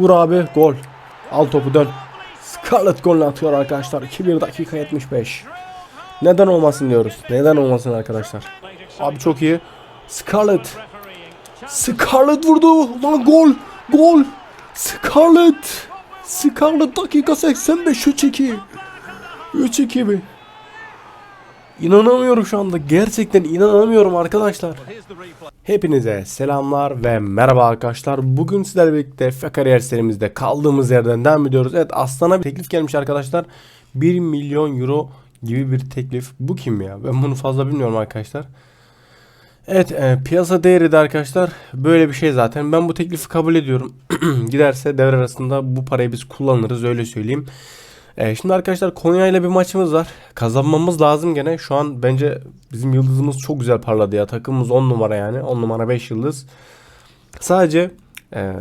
Vur abi gol. Al topu dön. Scarlett golünü atıyor arkadaşlar. 2-1 dakika 75. Neden olmasın diyoruz. Neden olmasın arkadaşlar. Abi çok iyi. Scarlett. Scarlett vurdu. Lan gol. Gol. Scarlett. Scarlett dakika 85 3-2. 3-2 mi? İnanamıyorum şu anda. Gerçekten inanamıyorum arkadaşlar. Hepinize selamlar ve merhaba arkadaşlar. Bugün sizlerle birlikte F kariyer serimizde kaldığımız yerden devam ediyoruz. Evet Aslan'a bir teklif gelmiş arkadaşlar. 1 milyon euro gibi bir teklif. Bu kim ya? Ben bunu fazla bilmiyorum arkadaşlar. Evet e, piyasa değeri de arkadaşlar böyle bir şey zaten. Ben bu teklifi kabul ediyorum. Giderse devre arasında bu parayı biz kullanırız öyle söyleyeyim. E, şimdi arkadaşlar Konya ile bir maçımız var. Kazanmamız lazım gene. Şu an bence bizim yıldızımız çok güzel parladı ya. Takımımız 10 numara yani. 10 numara 5 yıldız. Sadece e,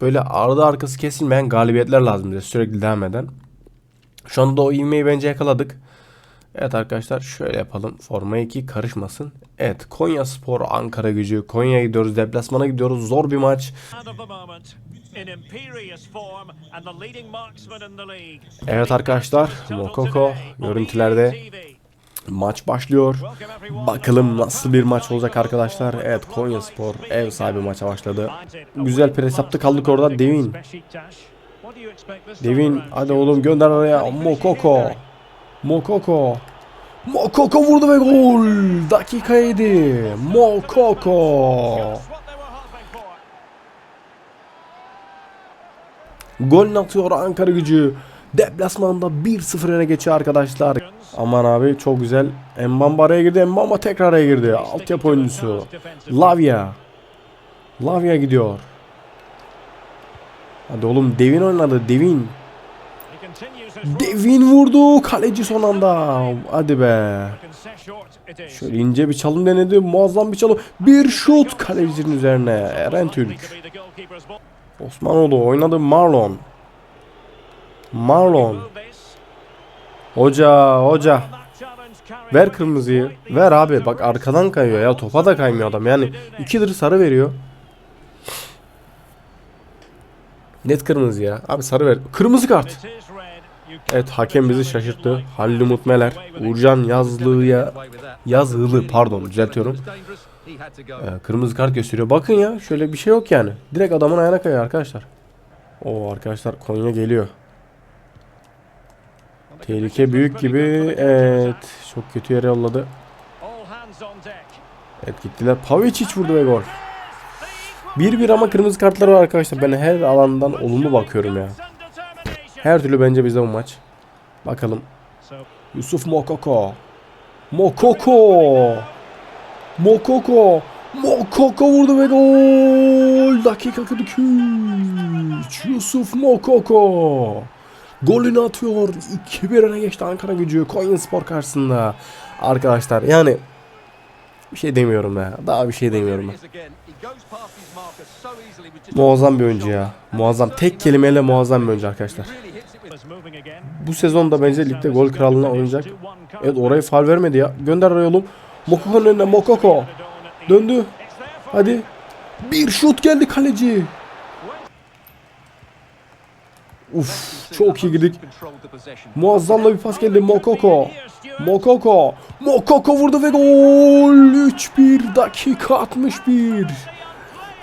böyle arada arkası kesilmeyen galibiyetler lazım bize sürekli devam eden. Şu anda o ivmeyi bence yakaladık. Evet arkadaşlar şöyle yapalım. Forma 2 karışmasın. Evet Konya Spor Ankara gücü. Konya'ya gidiyoruz. Deplasmana gidiyoruz. Zor bir maç. Evet arkadaşlar Mokoko görüntülerde maç başlıyor. Bakalım nasıl bir maç olacak arkadaşlar. Evet Konya Spor ev sahibi maça başladı. Güzel pres yaptı kaldık orada Devin. Devin hadi oğlum gönder oraya Mokoko. Mokoko. Mokoko vurdu ve gol. Dakika 7. Mokoko. Gol atıyor Ankara gücü. Deplasmanda 1-0 öne geçiyor arkadaşlar. Aman abi çok güzel. Mbamba araya girdi. Mbamba tekrar araya girdi. Altyapı oyuncusu. Lavia. Lavia gidiyor. Hadi oğlum Devin oynadı. Devin. Devin vurdu. Kaleci son anda. Hadi be. Şöyle ince bir çalım denedi. Muazzam bir çalım. Bir şut kalecinin üzerine. Eren Türk. Osmanoğlu oynadı Marlon. Marlon. Hoca hoca. Ver kırmızıyı. Ver abi. Bak arkadan kayıyor ya. Topa da kaymıyor adam. Yani ikidir sarı veriyor. Net kırmızı ya. Abi sarı ver. Kırmızı kart. Evet hakem bizi şaşırttı. Halil Umut Meler. Uğurcan Yazlı'ya Yazılı pardon düzeltiyorum. Ee, kırmızı kart gösteriyor. Bakın ya şöyle bir şey yok yani. Direkt adamın ayağına kayıyor arkadaşlar. O arkadaşlar Konya geliyor. Tehlike büyük gibi. Evet. Çok kötü yere yolladı. Evet gittiler. Pavicic vurdu ve gol. 1-1 ama kırmızı kartlar var arkadaşlar. Ben her alandan olumlu bakıyorum ya. Her türlü bence bize bu maç. Bakalım. Yusuf Mokoko. Mokoko. Mokoko. Mokoko vurdu ve gol. Dakika 43. Yusuf Mokoko. Golünü atıyor. 2-1 öne geçti Ankara gücü. Konya Spor karşısında. Arkadaşlar yani bir şey demiyorum ya. Daha bir şey demiyorum ben. Muazzam bir oyuncu ya. Muazzam. Tek kelimeyle muazzam bir oyuncu arkadaşlar. Bu sezon da bence ligde gol kralına oynayacak. Evet orayı faul vermedi ya. Gönder oğlum. Mokoko'nun önüne Mokoko. Döndü. Hadi. Bir şut geldi kaleci. Uf çok iyi gidik. Muazzam da bir pas geldi Mokoko. Mokoko. Mokoko vurdu ve gol. 3-1 dakika 61.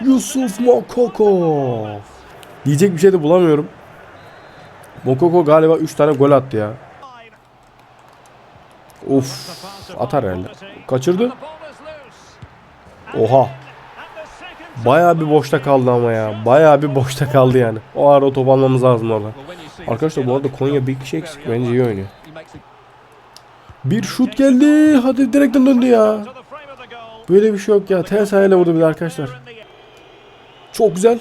Yusuf Mokoko. Diyecek bir şey de bulamıyorum. Mokoko galiba 3 tane gol attı ya. Of. Atar herhalde. Kaçırdı. Oha. Baya bir boşta kaldı ama ya. Baya bir boşta kaldı yani. O ara top almamız lazım orada. Arkadaşlar bu arada Konya bir kişi eksik. Bence iyi oynuyor. Bir şut geldi. Hadi direkten döndü ya. Böyle bir şey yok ya. Ters ayağıyla vurdu bir de arkadaşlar. Çok güzel.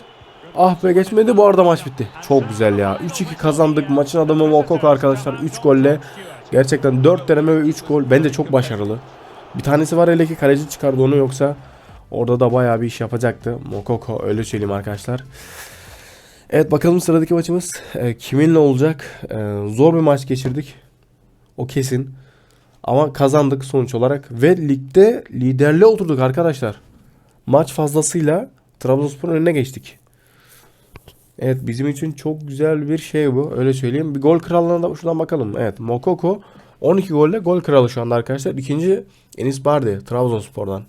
Ah be geçmedi. Bu arada maç bitti. Çok güzel ya. 3-2 kazandık. Maçın adamı Mokoko arkadaşlar. 3 golle. Gerçekten 4 deneme ve 3 gol. Bence çok başarılı. Bir tanesi var hele ki kaleci çıkardı onu yoksa orada da bayağı bir iş yapacaktı. Mokoko öyle söyleyeyim arkadaşlar. Evet bakalım sıradaki maçımız e, kiminle olacak? E, zor bir maç geçirdik. O kesin. Ama kazandık sonuç olarak ve ligde liderliğe oturduk arkadaşlar. Maç fazlasıyla Trabzonspor'un önüne geçtik. Evet bizim için çok güzel bir şey bu. Öyle söyleyeyim. Bir gol krallığına da şuradan bakalım. Evet Mokoko 12 golle gol kralı şu anda arkadaşlar. İkinci Enis Bardi Trabzonspor'dan.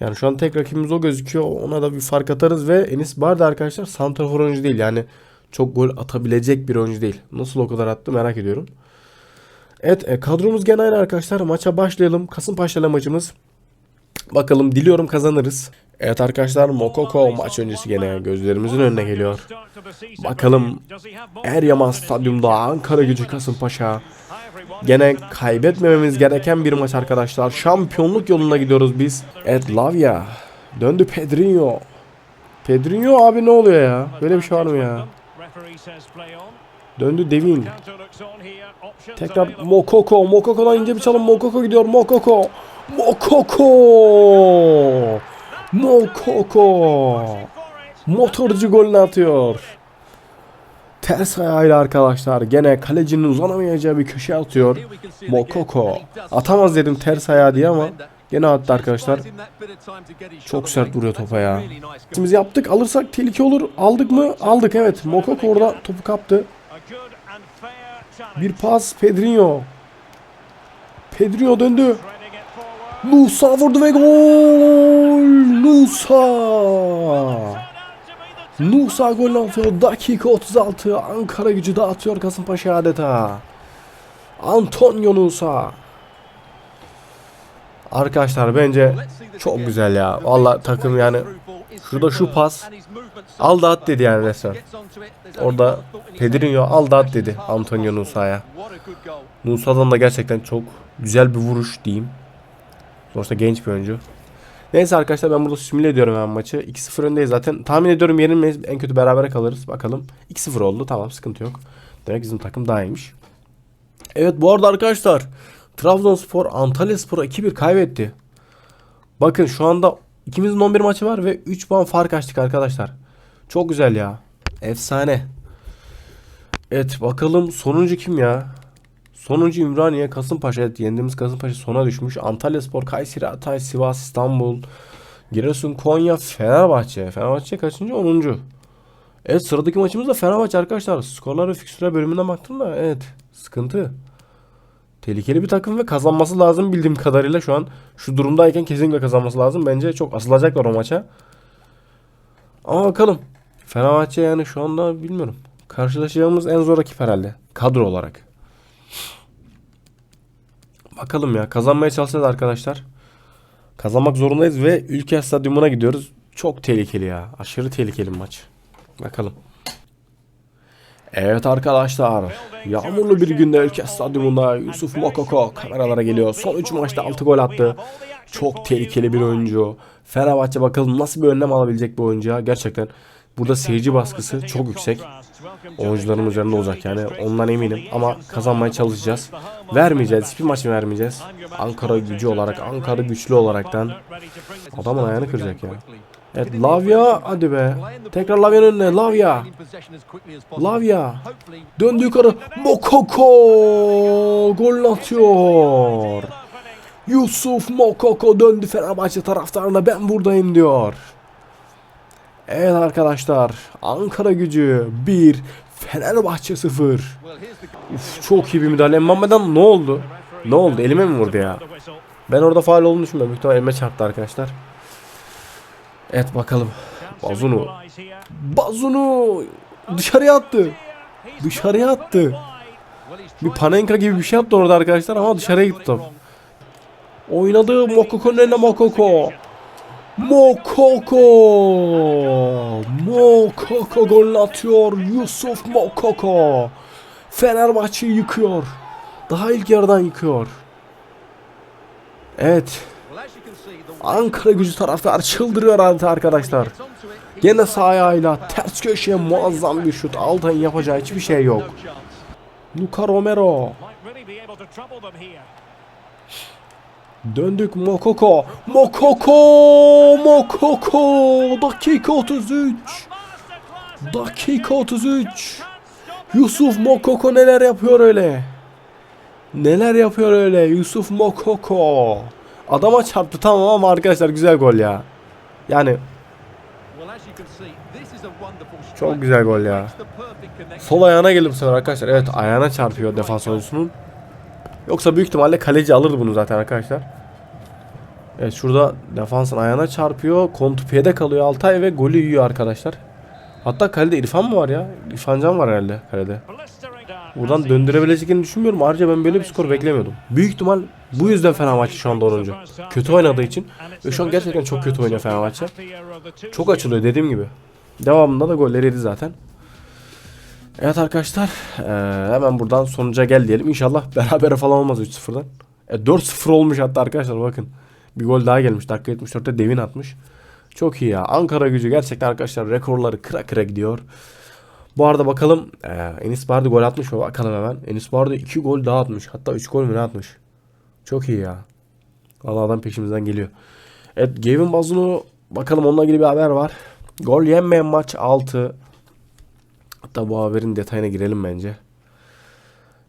Yani şu an tek rakibimiz o gözüküyor. Ona da bir fark atarız ve Enis Bardi arkadaşlar santrafor oyuncu değil. Yani çok gol atabilecek bir oyuncu değil. Nasıl o kadar attı merak ediyorum. Evet e, kadromuz gene aynı arkadaşlar. Maça başlayalım. Kasımpaşa'yla maçımız. Bakalım diliyorum kazanırız. Evet arkadaşlar Mokoko maç öncesi gene gözlerimizin önüne geliyor. Bakalım Eryaman Stadyum'da Ankara gücü Kasımpaşa. Gene kaybetmememiz gereken bir maç arkadaşlar. Şampiyonluk yolunda gidiyoruz biz. Evet Lavia. Döndü Pedrinho. Pedrinho abi ne oluyor ya? Böyle bir şey var mı ya? Döndü Devin. Tekrar Mokoko. Mokoko'dan ince bir çalım. Mokoko gidiyor. Mokoko. Mokoko. Mokoko. Motorcu golünü atıyor. Ters ayağıyla arkadaşlar. Gene kalecinin uzanamayacağı bir köşe atıyor. Mokoko. Atamaz dedim ters ayağı diye ama gene attı arkadaşlar. Çok sert vuruyor topa ya. Biz yaptık. Alırsak tehlike olur. Aldık mı? Aldık evet. Mokoko orada topu kaptı. Bir pas Pedrinho. Pedrinho döndü. Nusa vurdu ve gol. Nusa. Nusa gol atıyor. Dakika 36. Ankara gücü dağıtıyor Kasımpaşa adeta. Antonio Nusa. Arkadaşlar bence çok güzel ya. Valla takım yani şurada şu pas al da at dedi yani resmen. Orada Pedrinho al da at dedi Antonio Nusa'ya. Nusa'dan da gerçekten çok güzel bir vuruş diyeyim. Sonuçta genç bir oyuncu. Neyse arkadaşlar ben burada simüle ediyorum hemen maçı. 2-0 öndeyiz zaten. Tahmin ediyorum yenilmeyiz. En kötü berabere kalırız. Bakalım. 2-0 oldu. Tamam sıkıntı yok. Demek bizim takım daha iyiymiş. Evet bu arada arkadaşlar. Trabzonspor Antalyaspor'a 2-1 kaybetti. Bakın şu anda ikimizin 11 maçı var ve 3 puan fark açtık arkadaşlar. Çok güzel ya. Efsane. Evet bakalım sonuncu kim ya? Sonuncu Ümraniye, Kasımpaşa. Evet, yendiğimiz Kasımpaşa sona düşmüş. Antalyaspor, Kayseri, Hatay, Sivas, İstanbul, Giresun, Konya, Fenerbahçe. Fenerbahçe kaçıncı? 10. Evet sıradaki maçımız da Fenerbahçe arkadaşlar. Skorlar ve fikstürler bölümüne baktım da evet sıkıntı. Tehlikeli bir takım ve kazanması lazım bildiğim kadarıyla şu an şu durumdayken kesinlikle kazanması lazım. Bence çok asılacaklar o maça. Ama bakalım. Fenerbahçe yani şu anda bilmiyorum. Karşılaşacağımız en zor rakip herhalde. Kadro olarak. Bakalım ya. Kazanmaya çalışacağız arkadaşlar. Kazanmak zorundayız ve ülke stadyumuna gidiyoruz. Çok tehlikeli ya. Aşırı tehlikeli maç. Bakalım. Evet arkadaşlar. Yağmurlu bir günde ülke stadyumunda Yusuf Mokoko kameralara geliyor. Son 3 maçta 6 gol attı. Çok tehlikeli bir oyuncu. Fenerbahçe bakalım nasıl bir önlem alabilecek bu oyuncuya. Gerçekten burada seyirci baskısı çok yüksek. Oyuncuların üzerinde olacak yani ondan eminim ama kazanmaya çalışacağız. Vermeyeceğiz hiçbir maç vermeyeceğiz. Ankara gücü olarak Ankara güçlü olaraktan adamın ayağını kıracak ya. Evet Lavia hadi be. Tekrar Lavia'nın önüne Lavia. Lavia. Döndü yukarı. Mokoko gol atıyor. Yusuf Mokoko döndü Fenerbahçe taraftarına ben buradayım diyor. Evet arkadaşlar Ankara gücü 1 Fenerbahçe 0 Uf, Çok iyi bir müdahale Mbappé'den ne oldu? Ne oldu elime mi vurdu ya? Ben orada faal olduğunu düşünmüyorum. Büyük ihtimalle elime çarptı arkadaşlar. Evet bakalım. Bazunu. Bazunu dışarıya attı. Dışarıya attı. Bir Panenka gibi bir şey yaptı orada arkadaşlar ama dışarıya gitti top. Oynadı Mokoko'nun eline Mokoko. Mokoko. Mokoko gol atıyor. Yusuf Mokoko. Fenerbahçe'yi yıkıyor. Daha ilk yarıdan yıkıyor. Evet. Ankara gücü taraftar çıldırıyor adeta arkadaşlar. Gene sağ ayağıyla ters köşeye muazzam bir şut. Altay'ın yapacağı hiçbir şey yok. Luka Romero. Döndük Mokoko. Mokoko! Mokoko! Dakika 33. Dakika 33. Yusuf Mokoko neler yapıyor öyle? Neler yapıyor öyle Yusuf Mokoko? Adama çarptı tamam ama arkadaşlar güzel gol ya. Yani Çok güzel gol ya. Sol ayağına geldi bu sefer arkadaşlar. Evet ayağına çarpıyor defans oyuncusunun. Yoksa büyük ihtimalle kaleci alırdı bunu zaten arkadaşlar. Evet şurada defansın ayağına çarpıyor. Kontupiyede kalıyor Altay ve golü yiyor arkadaşlar. Hatta kalede İrfan mı var ya? İrfan Can var herhalde kalede. Buradan döndürebileceklerini düşünmüyorum. Ayrıca ben böyle bir skor beklemiyordum. Büyük ihtimal bu yüzden Fenerbahçe şu anda 10. Kötü oynadığı için. Ve şu an gerçekten çok kötü oynuyor Fenerbahçe. Çok açılıyor dediğim gibi. Devamında da golleri yedi zaten. Evet arkadaşlar. hemen buradan sonuca gel diyelim. İnşallah berabere falan olmaz 3-0'dan. E, 4-0 olmuş hatta arkadaşlar bakın. Bir gol daha gelmiş. Dakika 74'te Devin atmış. Çok iyi ya. Ankara gücü gerçekten arkadaşlar rekorları kıra kıra gidiyor. Bu arada bakalım eee, Enis Bardi gol atmış mı? Bakalım hemen. Enis Bardi 2 gol daha atmış. Hatta 3 gol mü ne atmış? Çok iyi ya. Vallahi adam peşimizden geliyor. Evet Gavin Bazunu bakalım onunla ilgili bir haber var. Gol yenmeyen maç 6. Hatta bu haberin detayına girelim bence.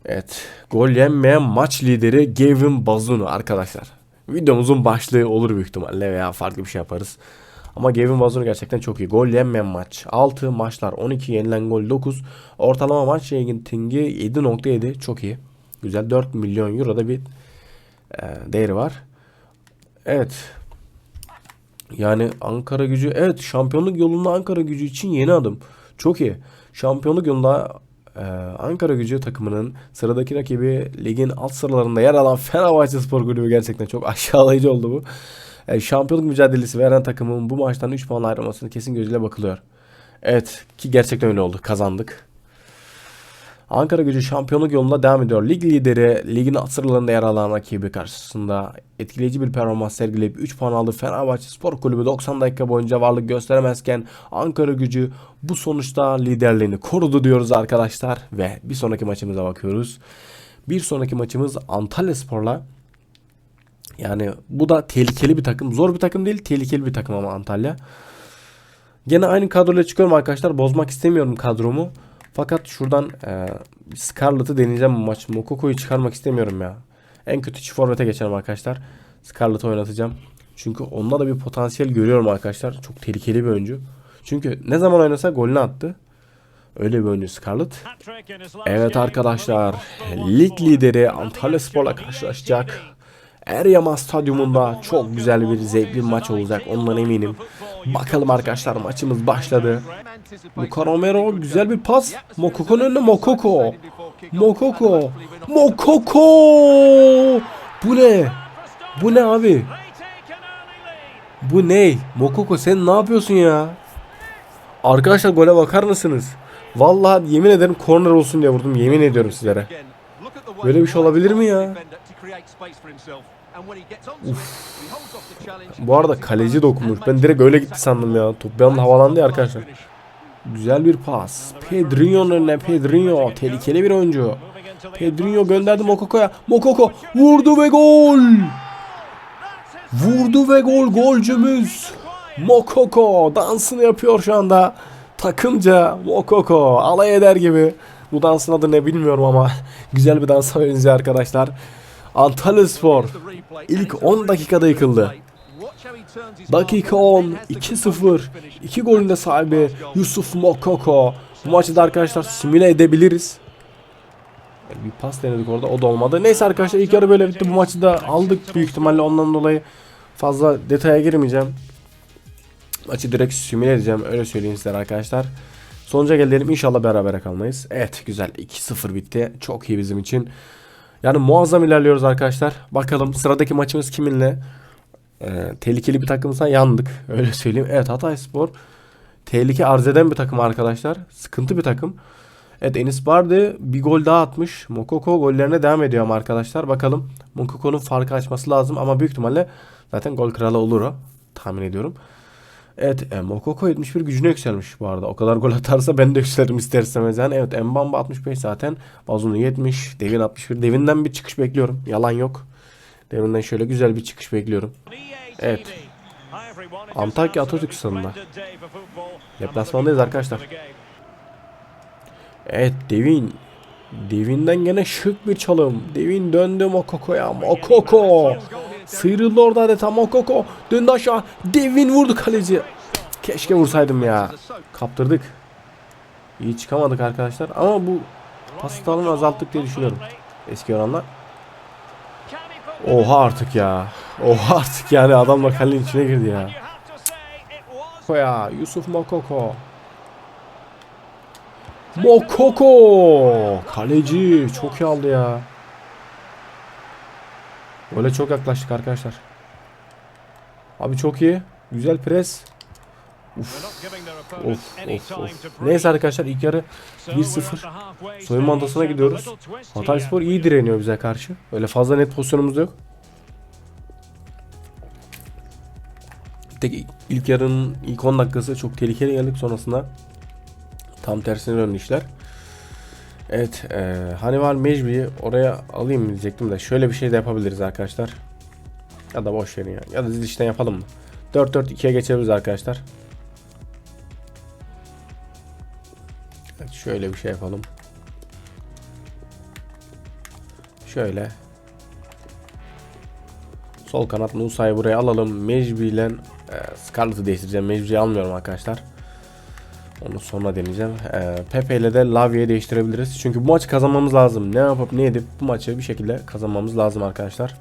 Evet. Gol yenmeyen maç lideri Gavin Bazunu arkadaşlar. Videomuzun başlığı olur büyük ihtimalle veya farklı bir şey yaparız. Ama Gavin Bazunu gerçekten çok iyi. Gol yenmeyen maç 6, maçlar 12, yenilen gol 9. Ortalama maç ratingi 7.7 çok iyi. Güzel 4 milyon euro da bir e, değeri var. Evet. Yani Ankara gücü evet şampiyonluk yolunda Ankara gücü için yeni adım. Çok iyi. Şampiyonluk yolunda e, Ankara gücü takımının sıradaki rakibi ligin alt sıralarında yer alan Fenerbahçe Spor Kulübü gerçekten çok aşağılayıcı oldu bu. E, şampiyonluk mücadelesi veren takımın bu maçtan 3 puan ayrılmasını kesin gözüyle bakılıyor. Evet ki gerçekten öyle oldu. Kazandık. Ankara gücü şampiyonluk yolunda devam ediyor. Lig lideri ligin alt sıralarında yer alan rakibi karşısında etkileyici bir performans sergileyip 3 puan aldı. Fenerbahçe Spor Kulübü 90 dakika boyunca varlık gösteremezken Ankara gücü bu sonuçta liderliğini korudu diyoruz arkadaşlar. Ve bir sonraki maçımıza bakıyoruz. Bir sonraki maçımız Antalya Spor'la. Yani bu da tehlikeli bir takım. Zor bir takım değil, tehlikeli bir takım ama Antalya. Gene aynı kadroyla çıkıyorum arkadaşlar. Bozmak istemiyorum kadromu. Fakat şuradan e, Scarlett'ı deneyeceğim bu maç. Mokoko'yu çıkarmak istemiyorum ya. En kötü çift forvete geçerim arkadaşlar. Scarlett'ı oynatacağım. Çünkü onda da bir potansiyel görüyorum arkadaşlar. Çok tehlikeli bir oyuncu. Çünkü ne zaman oynasa golünü attı. Öyle bir oyuncu Scarlett. Evet arkadaşlar. Lig lideri Antalya Spor'la karşılaşacak. Eryama Stadyumunda çok güzel bir zevkli maç olacak ondan eminim. Bakalım arkadaşlar maçımız başladı. Luka Romero güzel bir pas. Mokoko'nun önüne Mokoko. Mokoko. Mokoko. Bu ne? Bu ne abi? Bu ne? Mokoko sen ne yapıyorsun ya? Arkadaşlar gole bakar mısınız? Vallahi yemin ederim korner olsun diye vurdum. Yemin ediyorum sizlere. Böyle bir şey olabilir mi ya? Bu arada kaleci dokunmuş. Ben direkt öyle gitti sandım ya. Top bir anda havalandı ya arkadaşlar. Güzel bir pas. Pedrinho'nun önüne Pedrinho. Tehlikeli bir oyuncu. Pedrinho gönderdi Mokoko'ya. Mokoko vurdu ve gol. Vurdu ve gol golcümüz. Mokoko dansını yapıyor şu anda. Takımca Mokoko alay eder gibi. Bu dansın adı ne bilmiyorum ama güzel bir dansa benziyor arkadaşlar. Antalya Spor ilk 10 dakikada yıkıldı. Dakika 10, 2-0. 2 golün de sahibi Yusuf Mokoko. Bu maçı da arkadaşlar simüle edebiliriz. Bir pas denedik orada o da olmadı. Neyse arkadaşlar ilk yarı böyle bitti. Bu maçı da aldık büyük ihtimalle ondan dolayı fazla detaya girmeyeceğim. Maçı direkt simüle edeceğim öyle söyleyeyim sizlere arkadaşlar. Sonuca gelelim inşallah berabere kalmayız. Evet güzel 2-0 bitti. Çok iyi bizim için. Yani muazzam ilerliyoruz arkadaşlar. Bakalım sıradaki maçımız kiminle? Ee, tehlikeli bir takımsa yandık. Öyle söyleyeyim. Evet Hatay Spor tehlike arz eden bir takım arkadaşlar. Sıkıntı bir takım. Evet Enis Bardi bir gol daha atmış. Mokoko gollerine devam ediyor ama arkadaşlar. Bakalım Mokoko'nun farkı açması lazım ama büyük ihtimalle zaten gol kralı olur o. Tahmin ediyorum. Evet e, Mokoko 71 gücüne yükselmiş bu arada. O kadar gol atarsa ben de yükselirim ister istemez. Yani evet Mbamba 65 zaten. Bazunu 70. Devin 61. Devin'den bir çıkış bekliyorum. Yalan yok. Devin'den şöyle güzel bir çıkış bekliyorum. Evet. Antakya Atatürk Stadı'nda. Deplasmandayız arkadaşlar. Evet Devin. Devin'den gene şık bir çalım. Devin döndü Mokoko'ya. Mokoko. Sıyrıldı orada adeta Mokoko. Döndü aşağı. Devin vurdu kaleci. Keşke vursaydım ya. Kaptırdık. İyi çıkamadık arkadaşlar ama bu pas hatalığını azalttık diye düşünüyorum. Eski oranla. Oha artık ya. Oha artık yani adamla kalenin içine girdi ya. Koya Yusuf Mokoko. Mokoko. Kaleci çok iyi aldı ya. Böyle çok yaklaştık arkadaşlar. Abi çok iyi. Güzel pres. Of of of. Neyse arkadaşlar ilk yarı 1-0 soyunma odasına gidiyoruz. Hatayspor iyi direniyor bize karşı. Öyle fazla net pozisyonumuz yok. Tek ilk yarının ilk 10 dakikası çok tehlikeli geldik sonrasında tam tersine döndü işler. Evet, e, Hannibal Mecbi'yi oraya alayım diyecektim de şöyle bir şey de yapabiliriz arkadaşlar. Ya da boş verin ya. Ya da dizilişten yapalım mı? 4-4-2'ye geçebiliriz arkadaşlar. Evet, şöyle bir şey yapalım. Şöyle. Sol kanat Musa'yı buraya alalım. Mecbi ile e, Scarlett'ı değiştireceğim. Mecbi'yi almıyorum arkadaşlar. Onu sonra deneyeceğim. E, Pepe ile de Lavia'yı değiştirebiliriz. Çünkü bu maçı kazanmamız lazım. Ne yapıp ne edip bu maçı bir şekilde kazanmamız lazım arkadaşlar.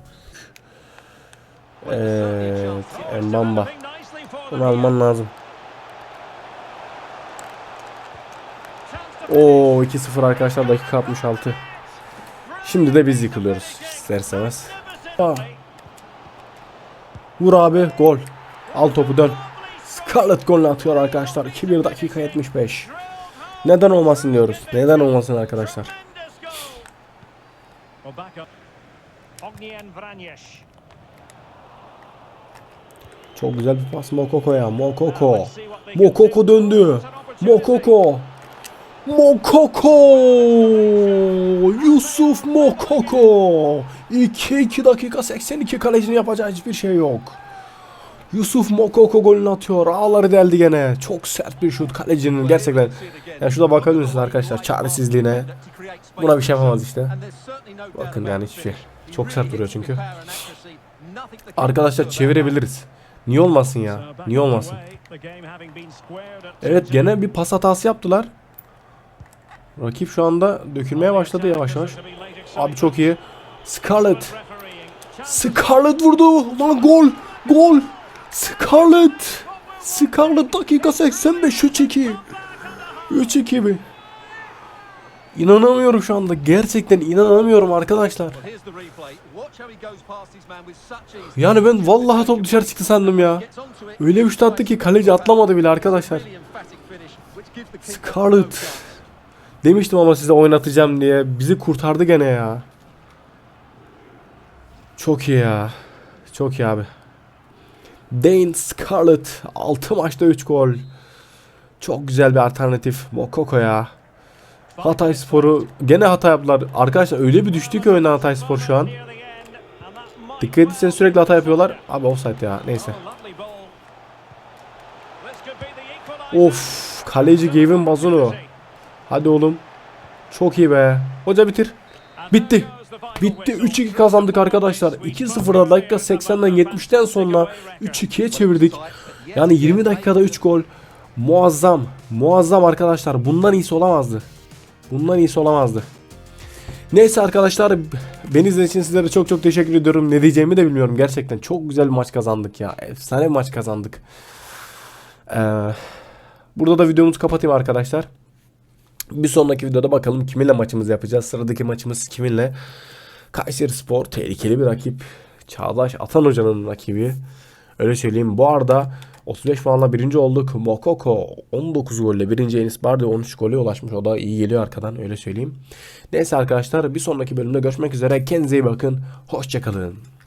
Evet. Mbamba. Bunu alman lazım. Oo 2-0 arkadaşlar dakika 66. Şimdi de biz yıkılıyoruz isterseniz. Vur abi gol. Al topu dön. Scarlett golünü atıyor arkadaşlar. 2-1 dakika 75. Neden olmasın diyoruz. Neden olmasın arkadaşlar. Çok güzel bir pas Mokoko'ya. Mokoko. Mokoko döndü. Mokoko. Mokoko. Yusuf Mokoko. 2-2 dakika 82 kalecinin yapacağı hiçbir şey yok. Yusuf Mokoko golünü atıyor. Ağları deldi gene. Çok sert bir şut kalecinin gerçekten. Ya şurada bakabilirsiniz arkadaşlar çaresizliğine. Buna bir şey yapamaz işte. Bakın yani hiçbir şey. Çok sert duruyor çünkü. Arkadaşlar çevirebiliriz. Niye olmasın ya? Niye olmasın? Evet gene bir pas hatası yaptılar. Rakip şu anda dökülmeye başladı yavaş yavaş. Abi çok iyi. Scarlett. Scarlett vurdu. Lan gol. Gol. Scarlett. Scarlett dakika 85 3-2. 3-2 mi? İnanamıyorum şu anda. Gerçekten inanamıyorum arkadaşlar. Yani ben vallahi top dışarı çıktı sandım ya. Öyle bir şut attı ki kaleci atlamadı bile arkadaşlar. Scarlett. Demiştim ama size oynatacağım diye. Bizi kurtardı gene ya. Çok iyi ya. Çok iyi abi. Dane Scarlett 6 maçta 3 gol. Çok güzel bir alternatif Mokoko ya. Hatay Sporu gene hata yaptılar. Arkadaşlar öyle bir düştü ki oyundan Hatay Spor şu an. Dikkat etseniz sürekli hata yapıyorlar. Abi offside ya neyse. Of kaleci Gavin Bazunu. Hadi oğlum. Çok iyi be. Hoca bitir. Bitti. Bitti. 3-2 kazandık arkadaşlar. 2-0'da dakika 80'den 70'ten sonra 3-2'ye çevirdik. Yani 20 dakikada 3 gol. Muazzam. Muazzam arkadaşlar. Bundan iyisi olamazdı. Bundan iyisi olamazdı. Neyse arkadaşlar beni izlediğiniz için sizlere çok çok teşekkür ediyorum. Ne diyeceğimi de bilmiyorum. Gerçekten çok güzel bir maç kazandık ya. Efsane bir maç kazandık. Ee, burada da videomuzu kapatayım arkadaşlar. Bir sonraki videoda bakalım kiminle maçımızı yapacağız. Sıradaki maçımız kiminle? Kayseri Spor tehlikeli bir rakip. Çağdaş Atan Hoca'nın rakibi. Öyle söyleyeyim. Bu arada 35 puanla birinci olduk. Mokoko 19 golle birinci Enis Bardi 13 gole ulaşmış. O da iyi geliyor arkadan öyle söyleyeyim. Neyse arkadaşlar bir sonraki bölümde görüşmek üzere. Kendinize iyi bakın. Hoşçakalın.